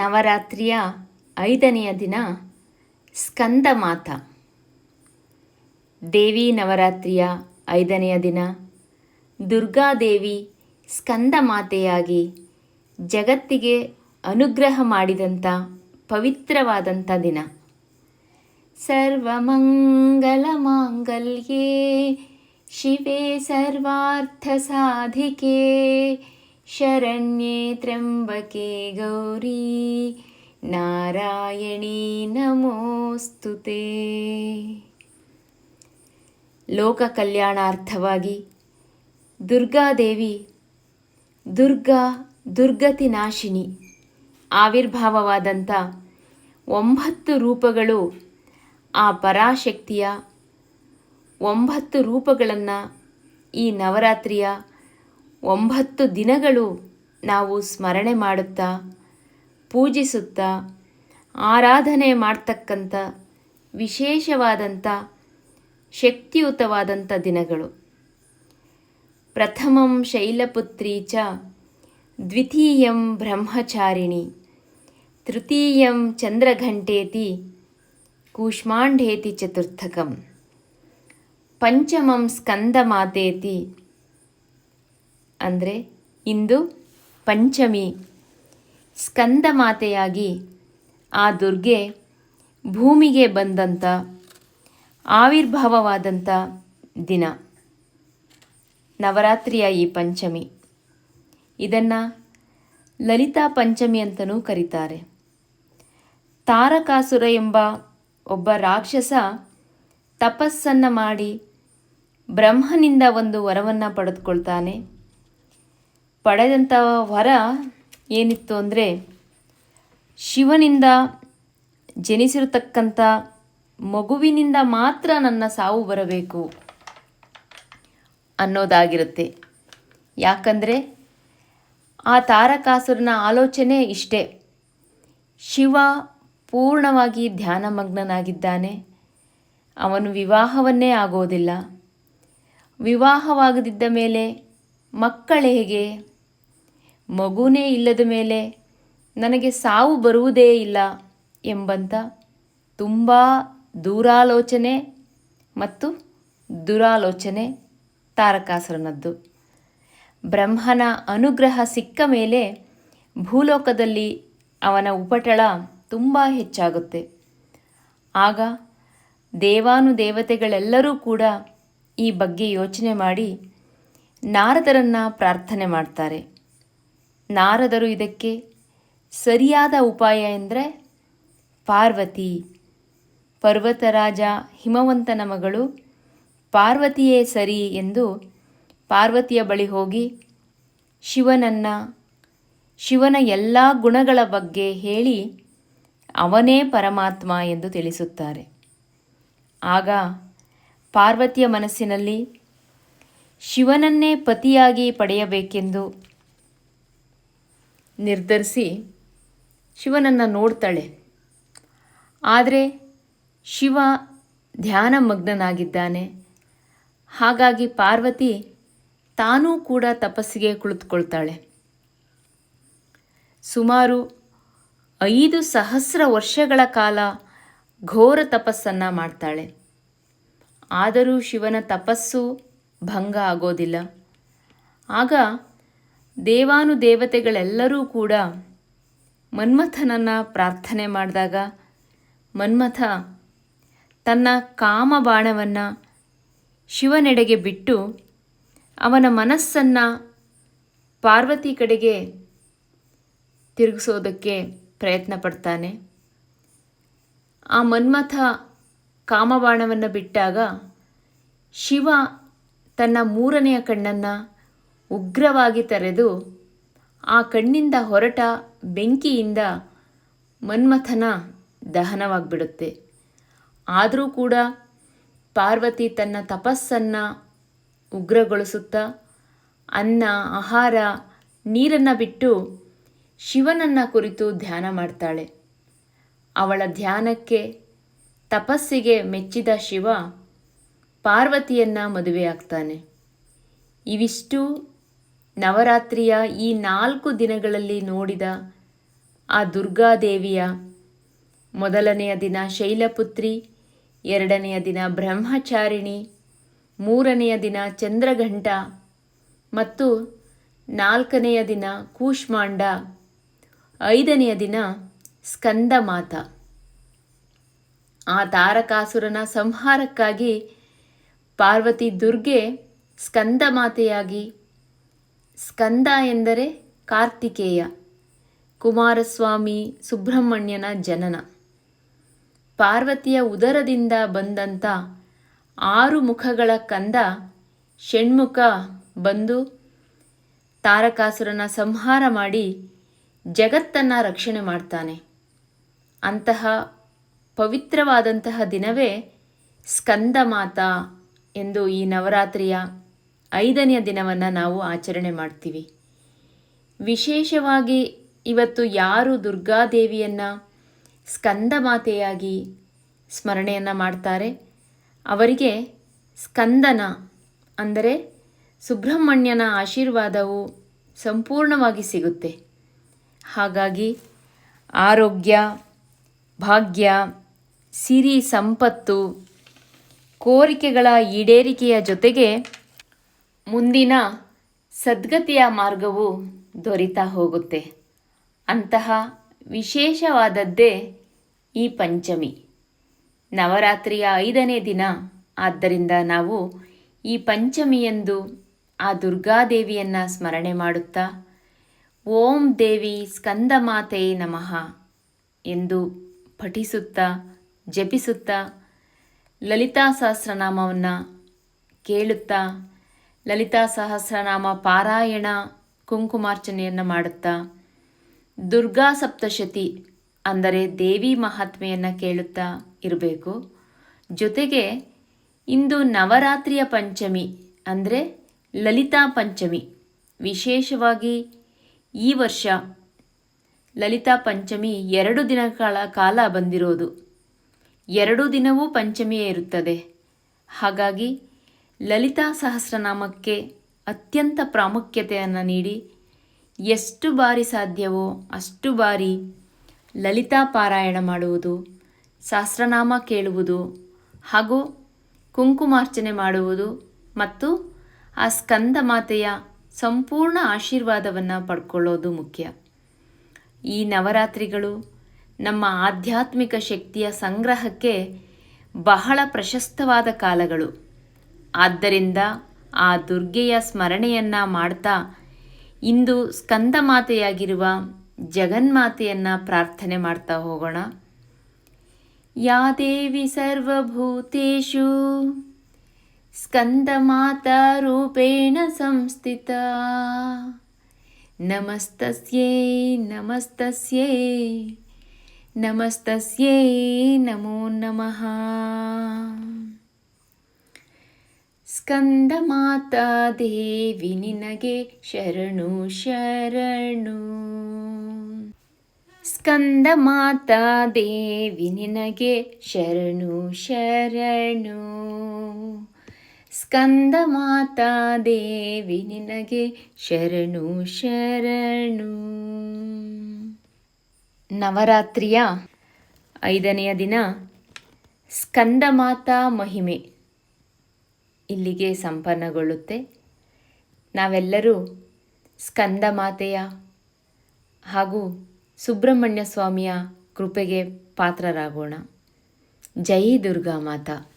ನವರಾತ್ರಿಯ ಐದನೆಯ ದಿನ ಸ್ಕಂದಮಾತ. ದೇವಿ ನವರಾತ್ರಿಯ ಐದನೆಯ ದಿನ ದುರ್ಗಾದೇವಿ ಸ್ಕಂದಮಾತೆಯಾಗಿ ಜಗತ್ತಿಗೆ ಅನುಗ್ರಹ ಮಾಡಿದಂಥ ಪವಿತ್ರವಾದಂಥ ದಿನ. ಸರ್ವಮಂಗಲಮಾಂಗಲ್ಯೇ ಶಿವೆ ಸರ್ವಾರ್ಥಸಾಧಿಕೆ ಶರಣ್ಯೆ ಗೌರಿ, ನಾರಾಯಣಿ ನಮೋಸ್ತುತೆ ಲೋಕ ಕಲ್ಯಾಣಾರ್ಥವಾಗಿ ದುರ್ಗಾದೇವಿ, ದುರ್ಗಾ ದುರ್ಗತಿ ನಾಶಿನಿ ಆವಿರ್ಭಾವವಾದಂಥ ಒಂಬತ್ತು ರೂಪಗಳು ಆ ಪರಾಶಕ್ತಿಯ ಒಂಬತ್ತು ರೂಪಗಳನ್ನು ಈ ನವರಾತ್ರಿಯ ಒಂಬತ್ತು ದಿನಗಳು ನಾವು ಸ್ಮರಣೆ ಮಾಡುತ್ತಾ, ಪೂಜಿಸುತ್ತಾ, ಆರಾಧನೆ ಮಾಡ್ತಕ್ಕಂಥ ವಿಶೇಷವಾದಂಥ ಶಕ್ತಿಯುತವಾದಂಥ ದಿನಗಳು. ಪ್ರಥಮಂ ಶೈಲಪುತ್ರಿ ಚ, ದ್ವಿತೀಯಂ ಬ್ರಹ್ಮಚಾರಿಣಿ, ತೃತೀಯಂ ಚಂದ್ರಘಂಟೇತಿ, ಕೂಷ್ಮಾಂಡೇತಿ ಚತುರ್ಥಕಂ, ಪಂಚಮಂ ಸ್ಕಂದಮಾತೇತಿ ಅಂದರೆ ಇಂದು ಪಂಚಮಿ. ಸ್ಕಂದ ಮಾತೆಯಾಗಿ ಆ ದುರ್ಗೆ ಭೂಮಿಗೆ ಬಂದಂಥ ಆವಿರ್ಭಾವವಾದಂಥ ದಿನ. ನವರಾತ್ರಿಯ ಈ ಪಂಚಮಿ. ಇದನ್ನು ಲಲಿತಾ ಪಂಚಮಿ ಅಂತಲೂ ಕರೀತಾರೆ. ತಾರಕಾಸುರ ಎಂಬ ಒಬ್ಬ ರಾಕ್ಷಸ ತಪಸ್ಸನ್ನು ಮಾಡಿ ಬ್ರಹ್ಮನಿಂದ ಒಂದು ವರವನ್ನು ಪಡೆದುಕೊಳ್ತಾನೆ. ಪಡೆದಂಥ ವರ ಏನಿತ್ತು ಅಂದರೆ, ಶಿವನಿಂದ ಜನಿಸಿರತಕ್ಕಂಥ ಮಗುವಿನಿಂದ ಮಾತ್ರ ನನ್ನ ಸಾವು ಬರಬೇಕು ಅನ್ನೋದಾಗಿರುತ್ತೆ. ಯಾಕಂದರೆ, ಆ ತಾರಕಾಸುರನ ಆಲೋಚನೆ ಇಷ್ಟೇ. ಶಿವ ಪೂರ್ಣವಾಗಿ ಧ್ಯಾನಮಗ್ನನಾಗಿದ್ದಾನೆ. ಅವನು ವಿವಾಹವನ್ನೇ ಆಗೋದಿಲ್ಲ. ವಿವಾಹವಾಗದಿದ್ದ ಮೇಲೆ ಮಕ್ಕಳು ಹೇಗೆ ಮಗುನೇ ಇಲ್ಲದ ಮೇಲೆ ನನಗೆ ಸಾವು ಬರುವುದೇ ಇಲ್ಲ ಎಂಬಂಥ ತುಂಬ ದೂರಾಲೋಚನೆ ಮತ್ತು ದುರಾಲೋಚನೆ ತಾರಕಾಸುರನದ್ದು. ಬ್ರಹ್ಮನ ಅನುಗ್ರಹ ಸಿಕ್ಕ ಮೇಲೆ ಭೂಲೋಕದಲ್ಲಿ ಅವನ ಉಪಟಳ ತುಂಬ ಹೆಚ್ಚಾಗುತ್ತೆ. ಆಗ ದೇವಾನುದೇವತೆಗಳೆಲ್ಲರೂ ಕೂಡ ಈ ಬಗ್ಗೆ ಯೋಚನೆ ಮಾಡಿ ನಾರದರನ್ನು ಪ್ರಾರ್ಥನೆ ಮಾಡ್ತಾರೆ. ನಾರದರು ಇದಕ್ಕೆ ಸರಿಯಾದ ಉಪಾಯ ಎಂದರೆ ಪಾರ್ವತಿ. ಪರ್ವತರಾಜ ಹಿಮವಂತನ ಮಗಳು ಪಾರ್ವತಿಯೇ ಸರಿ ಎಂದು ಪಾರ್ವತಿಯ ಬಳಿ ಹೋಗಿ ಶಿವನನ್ನು, ಶಿವನ ಎಲ್ಲ ಗುಣಗಳ ಬಗ್ಗೆ ಹೇಳಿ ಅವನೇ ಪರಮಾತ್ಮ ಎಂದು ತಿಳಿಸುತ್ತಾರೆ. ಆಗ ಪಾರ್ವತಿಯ ಮನಸ್ಸಿನಲ್ಲಿ ಶಿವನನ್ನೇ ಪತಿಯಾಗಿ ಪಡೆಯಬೇಕೆಂದು ನಿರ್ಧರಿಸಿ ಶಿವನನ್ನು ನೋಡ್ತಾಳೆ. ಆದರೆ ಶಿವ ಧ್ಯಾನ ಮಗ್ನನಾಗಿದ್ದಾನೆ. ಹಾಗಾಗಿ ಪಾರ್ವತಿ ತಾನೂ ಕೂಡ ತಪಸ್ಸಿಗೆ ಕುಳಿತುಕೊಳ್ತಾಳೆ. ಸುಮಾರು ಐದು ಸಹಸ್ರ ವರ್ಷಗಳ ಕಾಲ ಘೋರ ತಪಸ್ಸನ್ನು ಮಾಡ್ತಾಳೆ. ಆದರೂ ಶಿವನ ತಪಸ್ಸು ಭಂಗ ಆಗೋದಿಲ್ಲ. ಆಗ ದೇವಾನುದೇವತೆಗಳೆಲ್ಲರೂ ಕೂಡ ಮನ್ಮಥನನ್ನು ಪ್ರಾರ್ಥನೆ ಮಾಡಿದಾಗ ಮನ್ಮಥ ತನ್ನ ಕಾಮಬಾಣವನ್ನು ಶಿವನೆಡೆಗೆ ಬಿಟ್ಟು ಅವನ ಮನಸ್ಸನ್ನು ಪಾರ್ವತಿ ಕಡೆಗೆ ತಿರುಗಿಸೋದಕ್ಕೆ ಪ್ರಯತ್ನ ಪಡ್ತಾನೆ. ಆ ಮನ್ಮಥ ಕಾಮಬಾಣವನ್ನು ಬಿಟ್ಟಾಗ ಶಿವ ತನ್ನ ಮೂರನೆಯ ಕಣ್ಣನ್ನು ಉಗ್ರವಾಗಿ ತೆರೆದು ಆ ಕಣ್ಣಿಂದ ಹೊರಟ ಬೆಂಕಿಯಿಂದ ಮನ್ಮಥನ ದಹನವಾಗಿಬಿಡುತ್ತೆ. ಆದರೂ ಕೂಡ ಪಾರ್ವತಿ ತನ್ನ ತಪಸ್ಸನ್ನು ಉಗ್ರಗೊಳಿಸುತ್ತಾ ಅನ್ನ, ಆಹಾರ, ನೀರನ್ನು ಬಿಟ್ಟು ಶಿವನನ್ನು ಕುರಿತು ಧ್ಯಾನ ಮಾಡ್ತಾಳೆ. ಅವಳ ಧ್ಯಾನಕ್ಕೆ ತಪಸ್ಸಿಗೆ ಮೆಚ್ಚಿದ ಶಿವ ಪಾರ್ವತಿಯನ್ನು ಮದುವೆಯಾಗ್ತಾನೆ. ಇವಿಷ್ಟು ನವರಾತ್ರಿಯ ಈ ನಾಲ್ಕು ದಿನಗಳಲ್ಲಿ ನೋಡಿದ ಆ ದುರ್ಗಾದೇವಿಯ ಮೊದಲನೆಯ ದಿನ ಶೈಲಪುತ್ರಿ, ಎರಡನೆಯ ದಿನ ಬ್ರಹ್ಮಚಾರಿಣಿ, ಮೂರನೆಯ ದಿನ ಚಂದ್ರಘಂಟ ಮತ್ತು ನಾಲ್ಕನೆಯ ದಿನ ಕೂಷ್ಮಾಂಡ, ಐದನೆಯ ದಿನ ಸ್ಕಂದಮಾತ. ಆ ತಾರಕಾಸುರನ ಸಂಹಾರಕ್ಕಾಗಿ ಪಾರ್ವತಿ ದುರ್ಗೆ ಸ್ಕಂದಮಾತೆಯಾಗಿ ಸ್ಕಂದ ಎಂದರೆ ಕಾರ್ತಿಕೇಯ, ಕುಮಾರಸ್ವಾಮಿ ಸುಬ್ರಹ್ಮಣ್ಯನ ಜನನ. ಪಾರ್ವತಿಯ ಉದರದಿಂದ ಬಂದಂಥ ಆರು ಮುಖಗಳ ಕಂದ ಷಣ್ಮುಖ ಬಂದು ತಾರಕಾಸುರನ ಸಂಹಾರ ಮಾಡಿ ಜಗತ್ತನ್ನು ರಕ್ಷಣೆ ಮಾಡ್ತಾನೆ. ಅಂತಹ ಪವಿತ್ರವಾದಂತಹ ದಿನವೇ ಸ್ಕಂದ ಮಾತಾ ಎಂದು ಈ ನವರಾತ್ರಿಯ ಐದನೆಯ ದಿನವನ್ನು ನಾವು ಆಚರಣೆ ಮಾಡ್ತೀವಿ. ವಿಶೇಷವಾಗಿ ಇವತ್ತು ಯಾರು ದುರ್ಗಾದೇವಿಯನ್ನು ಸ್ಕಂದಮಾತೆಯಾಗಿ ಸ್ಮರಣೆಯನ್ನು ಮಾಡ್ತಾರೆ, ಅವರಿಗೆ ಸ್ಕಂದನ ಅಂದರೆ ಸುಬ್ರಹ್ಮಣ್ಯನ ಆಶೀರ್ವಾದವು ಸಂಪೂರ್ಣವಾಗಿ ಸಿಗುತ್ತೆ. ಹಾಗಾಗಿ ಆರೋಗ್ಯ, ಭಾಗ್ಯ, ಸಿರಿ ಸಂಪತ್ತು, ಕೋರಿಕೆಗಳ ಈಡೇರಿಕೆಯ ಜೊತೆಗೆ ಮುಂದಿನ ಸದ್ಗತಿಯ ಮಾರ್ಗವು ದೊರಿತಾ ಹೋಗುತ್ತೆ. ಅಂತಹ ವಿಶೇಷವಾದದ್ದೇ ಈ ಪಂಚಮಿ. ನವರಾತ್ರಿಯ ಐದನೇ ದಿನ. ಆದ್ದರಿಂದ ನಾವು ಈ ಪಂಚಮಿಯಂದು ಆ ದುರ್ಗಾದೇವಿಯನ್ನು ಸ್ಮರಣೆ ಮಾಡುತ್ತಾ, ಓಂ ದೇವಿ ಸ್ಕಂದಮಾತೆ ನಮಃ ಎಂದು ಪಠಿಸುತ್ತಾ, ಜಪಿಸುತ್ತಾ, ಲಲಿತಾ ಸಹಸ್ರನಾಮವನ್ನು ಕೇಳುತ್ತಾ ಲಲಿತಾ ಸಹಸ್ರನಾಮ ಪಾರಾಯಣ ಕುಂಕುಮಾರ್ಚನೆಯನ್ನು ಮಾಡುತ್ತಾ, ದುರ್ಗಾ ಸಪ್ತಶತಿ ಅಂದರೆ ದೇವಿ ಮಹಾತ್ಮೆಯನ್ನು ಕೇಳುತ್ತಾ ಇರಬೇಕು. ಜೊತೆಗೆ ಇಂದು ನವರಾತ್ರಿಯ ಪಂಚಮಿ ಅಂದರೆ ಲಲಿತಾ ಪಂಚಮಿ. ವಿಶೇಷವಾಗಿ ಈ ವರ್ಷ ಲಲಿತಾ ಪಂಚಮಿ ಎರಡು ದಿನಗಳ ಕಾಲ ಬಂದಿರೋದು. ಎರಡು ದಿನವೂ ಪಂಚಮಿಯೇ ಇರುತ್ತದೆ. ಹಾಗಾಗಿ ಲಲಿತಾ ಸಹಸ್ರನಾಮಕ್ಕೆ ಅತ್ಯಂತ ಪ್ರಾಮುಖ್ಯತೆಯನ್ನು ನೀಡಿ, ಎಷ್ಟು ಬಾರಿ ಸಾಧ್ಯವೋ ಅಷ್ಟು ಬಾರಿ ಲಲಿತಾ ಪಾರಾಯಣ ಮಾಡುವುದು, ಸಹಸ್ರನಾಮ ಕೇಳುವುದು ಹಾಗೂ ಕುಂಕುಮಾರ್ಚನೆ ಮಾಡುವುದು ಮತ್ತು ಆ ಸ್ಕಂದ ಮಾತೆಯ ಸಂಪೂರ್ಣ ಆಶೀರ್ವಾದವನ್ನು ಪಡ್ಕೊಳ್ಳೋದು ಮುಖ್ಯ. ಈ ನವರಾತ್ರಿಗಳು ನಮ್ಮ ಆಧ್ಯಾತ್ಮಿಕ ಶಕ್ತಿಯ ಸಂಗ್ರಹಕ್ಕೆ ಬಹಳ ಪ್ರಶಸ್ತವಾದ ಕಾಲಗಳು. ಆದ್ದರಿಂದ ಆ ದುರ್ಗೆಯ ಸ್ಮರಣೆಯನ್ನು ಮಾಡ್ತಾ ಇಂದು ಸ್ಕಂದಮಾತೆಯಾಗಿರುವ ಜಗನ್ಮಾತೆಯನ್ನು ಪ್ರಾರ್ಥನೆ ಮಾಡ್ತಾ ಹೋಗೋಣ. ಯಾ ದೇವಿ ಸರ್ವಭೂತೇಷು ಸ್ಕಂದಮಾತಾ ರೂಪೇಣ ಸಂಸ್ಥಿತ. ನಮಸ್ತಸ್ಯೇ ನಮಸ್ತಸ್ಯೇ ನಮಸ್ತಸ್ಯೇ, ನಮೋ ನಮಃ. ಸ್ಕಂದಮಾತಾ ದೇವಿ ನಿನಗೆ ಶರಣು ಶರಣು. ಸ್ಕಂದ ಮಾತಾ ದೇವಿ ನಿನಗೆ ಶರಣು ಶರಣು. ಸ್ಕಂದ ಮಾತಾ ದೇವಿ ನಿನಗೆ ಶರಣು ಶರಣು. ನವರಾತ್ರಿಯ ಐದನೆಯ ದಿನ ಸ್ಕಂದ ಮಾತಾ ಮಹಿಮೆ. ಇಲ್ಲಿಗೆ ಸಂಪನ್ನಗೊಳ್ಳುತ್ತೆ. ನಾವೆಲ್ಲರೂ ಸ್ಕಂದ ಮಾತೆಯ ಹಾಗೂ ಸುಬ್ರಹ್ಮಣ್ಯ ಸ್ವಾಮಿಯ ಕೃಪೆಗೆ ಪಾತ್ರರಾಗೋಣ. ಜೈ ದುರ್ಗಾ ಮಾತಾ.